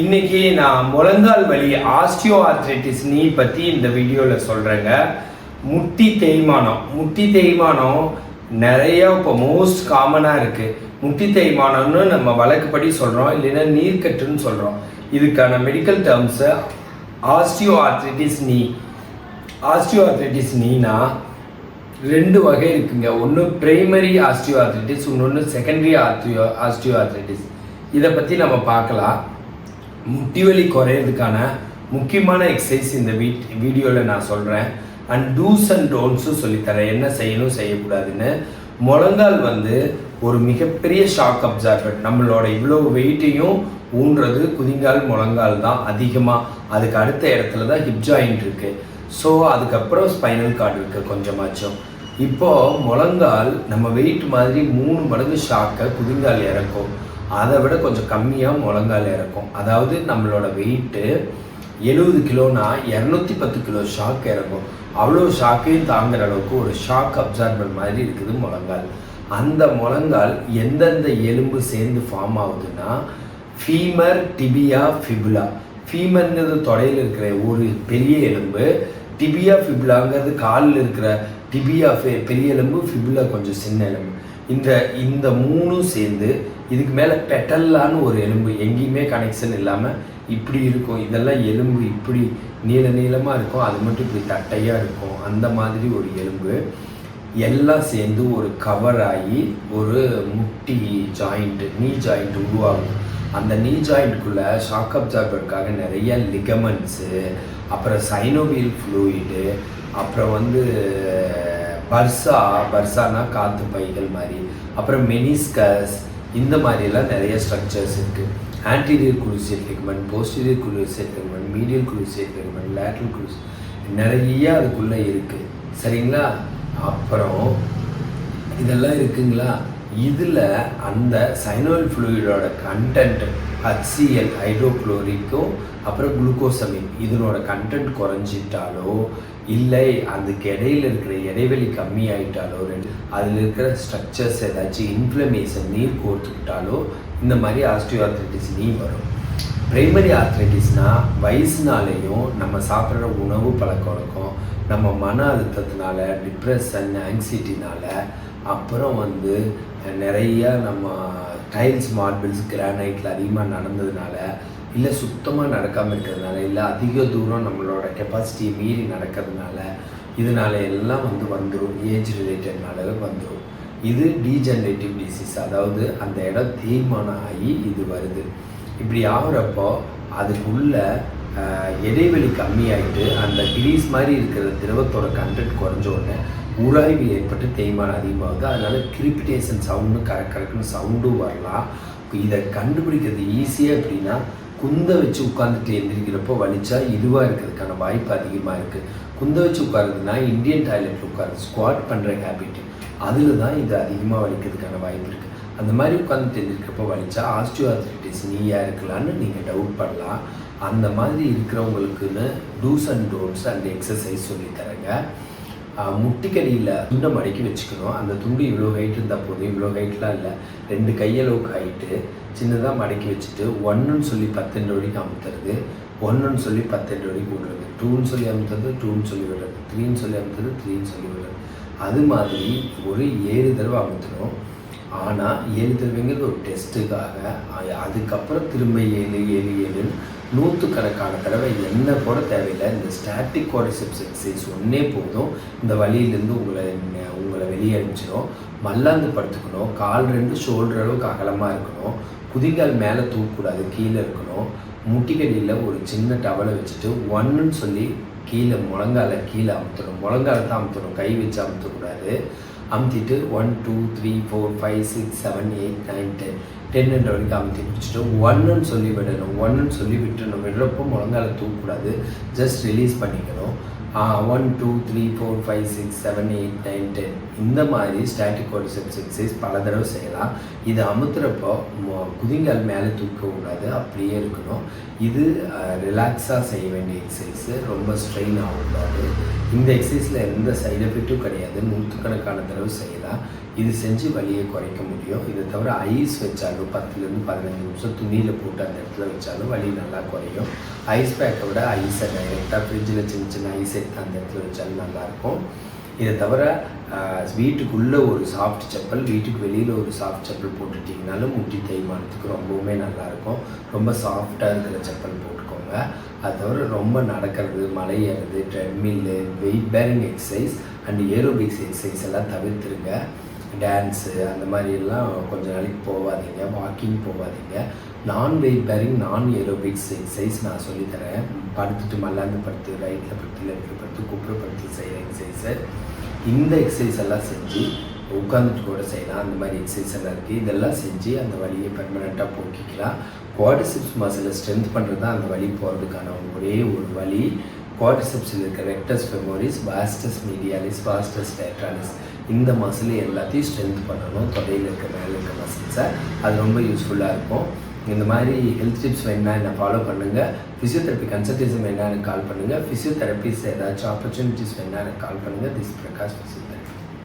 இன்னைக்கு நான் முழங்கால் வலி ஆஸ்டியோ ஆர்த்ரைட்டிஸ் நீ பற்றி இந்த வீடியோவில் சொல்கிறேங்க முட்டி தேய்மானம். முட்டி தேய்மானம் நிறைய இப்போ மோஸ்ட் காமனாக இருக்குது முட்டி தேய்மானம்னு நம்ம வழக்குப்படி சொல்கிறோம் இல்லைன்னா நீர்க்கட்டுன்னு சொல்கிறோம் இதுக்கான medical terms osteoarthritis knee. Osteoarthritis நீனா ரெண்டு வகை இருக்குங்க. ஒன்று பிரைமரி ஆஸ்டியோ ஆர்த்ரைட்டிஸ் இன்னொன்று செகண்டரி ஆர்த்தியோ ஆஸ்டியோ ஆர்த்ரைட்டிஸ் இதை பற்றி நம்ம பார்க்கலாம். முட்டி வலி குறையிறதுக்கான முக்கியமான எக்ஸசைஸ் இந்த வீட் வீடியோவில் நான் சொல்கிறேன் அண்ட் டூஸ் அண்ட் டோன்ஸும் சொல்லித்தரேன். என்ன செய்யணும் செய்யக்கூடாதுன்னு. முழங்கால் வந்து ஒரு மிகப்பெரிய ஷாக் அப்சார்பர் நம்மளோட இவ்வளோ வெயிட்டையும் ஊன்றது குதிங்கால் முழங்கால் தான் அதிகமாக அதுக்கு அடுத்த இடத்துல தான் ஹிப் ஜாயிண்ட் இருக்குது ஸோ அதுக்கப்புறம் ஸ்பைனல் கார்டு இருக்குது கொஞ்சமாச்சும். இப்போது முழங்கால் நம்ம வெயிட் மாதிரி மூணு மடங்கு ஷாக்கை குதிங்கால் இறக்கும். அதை விட கொஞ்சம் கம்மியாக முழங்கால் இறக்கும். அதாவது நம்மளோட வெயிட்டு எழுபது கிலோனா இரநூத்தி பத்து கிலோ ஷாக் இறக்கும். அவ்வளோ ஷாக்கையும் தாங்குற அளவுக்கு ஒரு ஷாக் அப்சார்பர் மாதிரி இருக்குது முழங்கால். அந்த முழங்கால் எந்தெந்த எலும்பு சேர்ந்து ஃபார்ம் ஆகுதுன்னா ஃபீமர் டிபியா ஃபிபுலா ஃபீமர்ங்கிறது தொடையில் இருக்கிற ஒரு பெரிய எலும்பு டிபியா ஃபிபுலாங்கிறது காலில் இருக்கிற டிபியா பெரிய எலும்பு ஃபிபுலா கொஞ்சம் சின்ன எலும்பு. இந்த இந்த மூணும் சேர்ந்து இதுக்கு மேலே பெட்டல்லான்னு ஒரு எலும்பு எங்கேயுமே கனெக்ஷன் இல்லாமல் இப்படி இருக்கும் இதெல்லாம் எலும்பு இப்படி நீள நீளமாக இருக்கும் அது மட்டும் இப்படி தட்டையாக இருக்கும் அந்த மாதிரி ஒரு எலும்பு. எல்லாம் சேர்ந்து ஒரு கவர் ஆகி ஒரு முட்டி ஜாயிண்ட்டு நீ ஜாயிண்ட் உருவாகும். அந்த நீ ஜாயிண்ட்குள்ளே ஷாக் அப்சார்பருக்காக நிறைய லிகமெண்ட்ஸு அப்புறம் சைனோவியல் ஃப்ளூயிடு அப்புறம் வந்து பர்சா பர்சானா காற்று பைகள் மாதிரி. அப்புறம் மெனிஸ்கஸ் இந்த மாதிரிலாம் நிறைய ஸ்ட்ரக்சர்ஸ் இருக்குது anterior cruciate ligament posterior cruciate ligament medial cruciate ligament lateral cruise நிறைய அதுக்குள்ளே இருக்குது சரிங்களா? அப்புறம் இதெல்லாம் இருக்குங்களா? இதில் அந்த சைனோல் ஃப்ளூயிடோட கண்டென்ட் ஹச்சிஎல் ஹைட்ரோக்ளோரிக்கோ அப்புறம் குளுக்கோசமின் இதனோட கண்டென்ட் குறைஞ்சிட்டாலோ இல்லை அதுக்கு இடையில இருக்கிற இடைவெளி கம்மியாயிட்டாலோ ரெண்டு அதில் இருக்கிற ஸ்ட்ரக்சர்ஸ் ஏதாச்சும் இன்ஃப்ளமேஷன் நீர் கோர்த்துக்கிட்டாலோ இந்த மாதிரி ஆஸ்டியோஆர்த்ரைட்டிஸ் நீ வரும். பிரைமரி ஆர்த்ரைட்டிஸ்னால் வயசுனாலேயும் நம்ம சாப்பிட்ற உணவு பழக்க வழக்கம் நம்ம மன அழுத்தத்தினால டிப்ரெஷன் ஆங்ஸைட்டினால அப்புறம் வந்து நிறைய நம்ம டைல்ஸ் மார்பிள்ஸ் கிரானைட்டில் அதிகமாக நடந்ததுனால இல்லை சுத்தமாக நடக்காமல் இருக்கிறதுனால இல்லை அதிக தூரம் நம்மளோட கெப்பாசிட்டியை மீறி நடக்கிறதுனால இதனால எல்லாம் வந்து வந்துடும் ஏஜ் ரிலேட்டட்னால வந்துடும் இது டீஜென்ரேட்டிவ் டிசீஸ் அதாவது அந்த இடம் தேய்மானம் ஆகி இது வருது. இப்படி ஆகுறப்போ அதுக்குள்ள இடைவெளி கம்மியாயிட்டு அந்த கிரீஸ் மாதிரி இருக்கிற திரவத்தோட கண்டென்ட் குறைஞ்ச உடனே உராய்வு ஏற்பட்டு தேய்மானம் அதிகமாகுது. அதனால கிரிப்பிட்டேஷன் சவுண்டு கரெக்ட் சவுண்டும் வரலாம். இப்போ இதை கண்டுபிடிக்கிறது ஈஸியாக அப்படின்னா குந்த வச்சு உட்காந்துட்டு எந்திரிக்கிறப்போ வலிச்சா இதுவாக இருக்கிறதுக்கான வாய்ப்பு அதிகமாக இருக்குது குந்த வச்சு உட்காருதுன்னா இந்தியன் டாய்லெட்டில் உட்காருது ஸ்குவாட் பண்ணுற ஹேபிட் அதில் தான் இது அதிகமாக வலிக்கிறதுக்கான வாய்ப்பு இருக்குது அந்த மாதிரி உட்காந்துட்டு எந்திரிக்கிறப்போ வலிச்சா ஆஸ்டியோஆர்த்திட்டிஸ் நீயாக இருக்கலான்னு நீங்கள் டவுட் பண்ணலாம். அந்த மாதிரி இருக்கிறவங்களுக்குன்னு dos and don'ts and exercise சொல்லித்தரேங்க தரேங்க. முட்டிக்கடியில் துண்டை மடக்கி வச்சுக்கணும். அந்த துண்டு இவ்வளோ ஹைட் இருந்தால் போதும். இவ்வளோ ஹைட்லாம் இல்லை. ரெண்டு கையளவுக்கு ஹைட்டு சின்னதாக மடக்கி வச்சுட்டு ஒன்றுன்னு சொல்லி பத்தெண்டு வரைக்கும் அமுத்துறது. ஒன்றுன்னு சொல்லி பத்தெண்டு வரைக்கும் விடுறது டூன்னு சொல்லி அமுத்துறது டூன்னு சொல்லி விடுறது. த்ரீன்னு சொல்லி அமுத்துறது த்ரீன்னு சொல்லி விடுறது. அது மாதிரி ஒரு ஏழு தடவை அமுத்தணும். ஆனால் ஏழு தடவைங்கிறது ஒரு டெஸ்ட்டுக்காக அதுக்கப்புறம் திரும்ப ஏழு ஏழு ஏழுன்னு நூற்றுக்கணக்கான தடவை என்ன கூட தேவையில்லை. இந்த ஸ்டாட்டிக் கோரிசெப்ஸ் எக்ஸசைஸ் ஒன்றே போதும். இந்த வழியிலேருந்து உங்களை உங்களை வெளியே அனுப்பிச்சிடும். மல்லாந்து படுத்துக்கணும். கால் ரெண்டு ஷோல்டர் அளவுக்கு அகலமாக இருக்கணும். குதிகால் மேலே தூக்கக்கூடாது. கீழே இருக்கணும். முட்டிக்கடியில் ஒரு சின்ன டவலை வச்சுட்டு ஒன்றுன்னு சொல்லி கீழே முழங்கால கீழே அமுத்தணும். முழங்கால தான் அமுத்தணும். கை வச்சு அமுத்தக்கூடாது. அமுத்திட்டு one two three four five six seven eight nine ten டென்னுன்ற வரைக்கும் அமுத்தி பிடிச்சிட்டு ஒன்றுன்னு சொல்லி விடணும். ஒன்றுன்னு சொல்லி விட்டுணும் விடுறப்போ முழங்கால தூக்கக்கூடாது. ஜஸ்ட் ரிலீஸ் பண்ணிக்கணும். One two three four five six seven eight nine ten இந்த மாதிரி ஸ்டாட்டிக் கோடிசெப்ஸ் எக்ஸசைஸ் பல தடவை செய்யலாம். இது அமுத்துறப்போ குதிங்கால் மேலே தூக்கக்கூடாது. அப்படியே இருக்கணும். இது ரிலாக்ஸாக செய்ய வேண்டிய எக்ஸசைஸு ரொம்ப ஸ்ட்ரெயின் ஆகக்கூடாது. இந்த எக்ஸசைஸில் எந்த சைடு எஃபெக்ட்டும் கிடையாது. நூற்றுக்கணக்கான தடவை செய்யலாம். இது செஞ்சு வலியை குறைக்க முடியும். இதை தவிர ஐஸ் வச்சாலும் பத்துலேருந்து பதினஞ்சு நிமிஷம் துணியில் போட்டு அந்த இடத்துல வச்சாலும் வலி நல்லா குறையும். ஐஸ் பேக்கை விட ஐஸை டைரெக்டாக ஃப்ரிட்ஜில் சின்ன சின்ன ஐஸ் எடுத்து அந்த இடத்துல வச்சாலும் நல்லாயிருக்கும் இதை தவிர வீட்டுக்குள்ளே ஒரு சாஃப்ட் செப்பல் வீட்டுக்கு வெளியில் ஒரு சாஃப்ட் செப்பல் போட்டுட்டிங்கனாலும் முட்டி தேய்மானத்துக்கு ரொம்பவுமே நல்லாயிருக்கும் ரொம்ப சாஃப்டாக இருக்கிற செப்பல் போட்டுக்கோங்க. அது தவிர ரொம்ப நடக்கிறது மலை ஏறுறது treadmill weight bearing exercise and aerobics exercise எல்லாம் தவிர்த்துருங்க. டான்ஸு அந்த மாதிரி எல்லாம் கொஞ்ச நாளைக்கு போகாதீங்க. வாக்கிங் போகாதீங்க. நான் வெயிட் பேரிங் நான் ஏரோபிக்ஸ் எக்ஸசைஸ் நான் சொல்லித்தரேன். படுத்துட்டு மல்லாந்து படுத்து ரைட்டில் படுத்து லெஃப்ட்டில் படுத்து குப்புற படுத்து செய்கிற எக்ஸசைஸை இந்த எக்ஸசைஸ் எல்லாம் செஞ்சு உட்காந்துட்டு கூட செய்யலாம். அந்த மாதிரி எக்ஸசைஸ் எல்லாம் இருக்குது இதெல்லாம் செஞ்சு அந்த வழியை பெர்மனெண்ட்டாக போக்கிக்கலாம். குவாடிசிப்ஸ் மசிலை ஸ்ட்ரென்த் பண்ணுறது தான் அந்த வழி போகிறதுக்கான ஒரே ஒரு வழி குவாடிசிப்ஸில் இருக்க ரெக்டஸ் மெமோரிஸ் வாஸ்டஸ் மீடியாலிஸ் வாஸ்டஸ் லேட்ராலிஸ் இந்த மசில் எல்லாத்தையும் ஸ்ட்ரென்த் பண்ணணும். தொடையில் இருக்க மேலே இருக்க மசில்ஸை அது ரொம்ப யூஸ்ஃபுல்லாக இருக்கும். இந்த மாதிரி ஹெல்த் டிப்ஸ் வேணா என்ன ஃபாலோ பண்ணுங்கள் ஃபிசியோதெரப்பி கன்சல்டேஷன் வேணா எனக்கு கால் பண்ணுங்கள் ஃபிசியோதெரப்பிஸ் ஏதாச்சும் ஆப்பர்ச்சுனிட்டிஸ் வேணா எனக்கு கால் பண்ணுங்கள் திஸ் பிரகாஷ் ஃபிசியோதெரப்பி